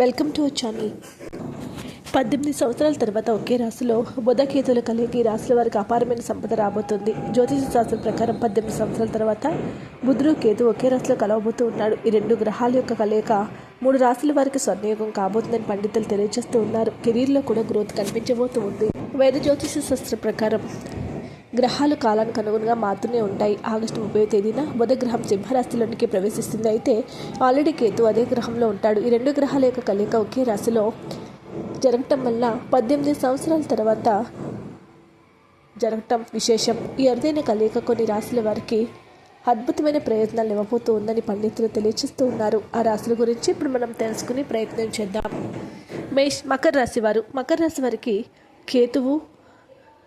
Welcome to our channel. పద్దెనిమిది సంవత్సరాల తర్వాత ఒకే రాశిలో బుధకేతులు కలిగి రాశుల వారికి అపారమైన సంపద రాబోతుంది. జ్యోతిష శాస్త్రం ప్రకారం పద్దెనిమిది సంవత్సరాల తర్వాత బుధుడు కేతు ఒకే రాశిలో కలవబోతూ ఉన్నాడు. ఈ రెండు గ్రహాల యొక్క కలయిక మూడు రాశుల వారికి స్వర్ణయోగం కాబోతుందని పండితులు తెలియజేస్తూ ఉన్నారు. కెరీర్లో కూడా గ్రోత్ కనిపించబోతూ ఉంది. వేద జ్యోతిష శాస్త్రం ప్రకారం గ్రహాలు కాలానికి అనుగుణంగా మారుతూనే ఉంటాయి. ఆగస్టు ముప్పై తేదీన బుధ గ్రహం సింహరాశిలోనికి ప్రవేశిస్తుంది. అయితే ఆల్రెడీ కేతు అదే గ్రహంలో ఉంటాడు. ఈ రెండు గ్రహాల యొక్క కలయిక ఒకే రాశిలో జరగటం వల్ల పద్దెనిమిది సంవత్సరాల తర్వాత జరగటం విశేషం. ఈ అరుదైన కలయిక కొన్ని రాశుల వారికి అద్భుతమైన ప్రయత్నాలు ఇవ్వబోతూ ఉందని పండితులు తెలియజేస్తూ ఉన్నారు. ఆ రాశుల గురించి ఇప్పుడు మనం తెలుసుకుని ప్రయత్నం చేద్దాం. మేష్ మకర రాశి వారు. మకర రాశి వారికి కేతువు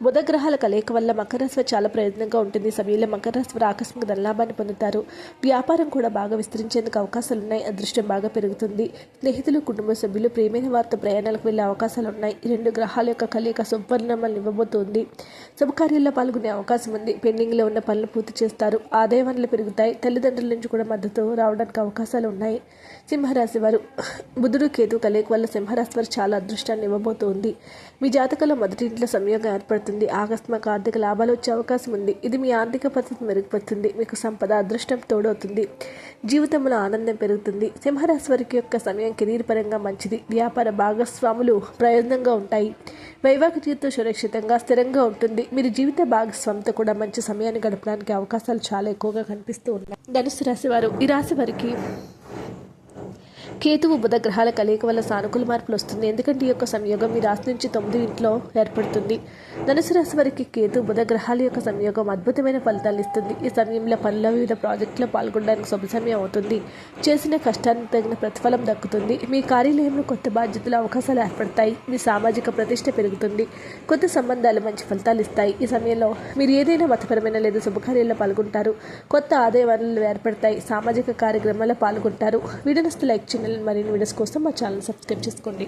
బుధగ్రహాల కలయిక వల్ల మకరస్వ చాలా ప్రయత్నంగా ఉంటుంది. సమయంలో మకర వారు ఆకస్మిక ధనలాభాన్ని పొందుతారు. వ్యాపారం కూడా బాగా విస్తరించేందుకు అవకాశాలు ఉన్నాయి అదృష్టం బాగా పెరుగుతుంది. స్నేహితులు కుటుంబ సభ్యులు ప్రేమైన వారితో ప్రయాణాలకు వెళ్ళే అవకాశాలు ఉన్నాయి రెండు గ్రహాల యొక్క కలయిక శుభపరిణామాలను ఇవ్వబోతోంది. శుభకార్యాల్లో పాల్గొనే అవకాశం ఉంది. పెండింగ్లో ఉన్న పనులు పూర్తి చేస్తారు. ఆదాయ వనరులు పెరుగుతాయి. తల్లిదండ్రుల నుంచి కూడా మద్దతు రావడానికి అవకాశాలు ఉన్నాయి. సింహరాశి వారు బుధుడు కేతు కలయిక వల్ల సింహరాశి వారు చాలా అదృష్టాన్ని ఇవ్వబోతోంది. మీ జాతకంలో మొదటి ఇంట్లో సంయోగం ఏర్పడుతుంది. ఆకస్మిక ఆర్థిక లాభాలు వచ్చే అవకాశం ఉంది. ఇది మీ ఆర్థిక పరిస్థితి మెరుగుపడుతుంది మీకు సంపద అదృష్టం తోడవుతుంది. జీవితంలో ఆనందం పెరుగుతుంది. సింహరాశి వారికి యొక్క సమయం కెరీర్ పరంగా మంచిది. వ్యాపార భాగస్వాములు ప్రయోజనంగా ఉంటాయి. వైవాహిక జీవితం సురక్షితంగా స్థిరంగా ఉంటుంది. మీరు జీవిత భాగస్వామితో కూడా మంచి సమయాన్ని గడపడానికి అవకాశాలు చాలా ఎక్కువగా కనిపిస్తూ ఉన్నాయి. ధనుసు రాశి వారు ఈ రాశి వారికి కేతువు బుధ గ్రహాల కలయిక వల్ల సానుకూల మార్పులు వస్తుంది. ఎందుకంటే ఈ యొక్క సంయోగం మీ రాశి నుంచి తొమ్మిది ఇంట్లో ఏర్పడుతుంది. ధనుసు రాశి వారికి కేతు బుధ గ్రహాల యొక్క సంయోగం అద్భుతమైన ఫలితాలు ఇస్తుంది. ఈ సమయంలో పనుల వివిధ ప్రాజెక్టులో పాల్గొనడానికి శుభ సమయం అవుతుంది. చేసిన కష్టానికి తగిన ప్రతిఫలం దక్కుతుంది. మీ కార్యాలయంలో కొత్త బాధ్యతలు అవకాశాలు ఏర్పడతాయి. మీ సామాజిక ప్రతిష్ట పెరుగుతుంది. కొత్త సంబంధాలు మంచి ఫలితాలు ఇస్తాయి. ఈ సమయంలో మీరు ఏదైనా మతపరమైన లేదా శుభకార్యాల్లో పాల్గొంటారు. కొత్త ఆదాయ వనరులు ఏర్పడతాయి. సామాజిక కార్యక్రమాల్లో పాల్గొంటారు. వీడియోస్ లైక్ చేయండి మరిన్ని వీడియోస్ కోసం మా ఛానల్ సబ్స్క్రైబ్ చేసుకోండి.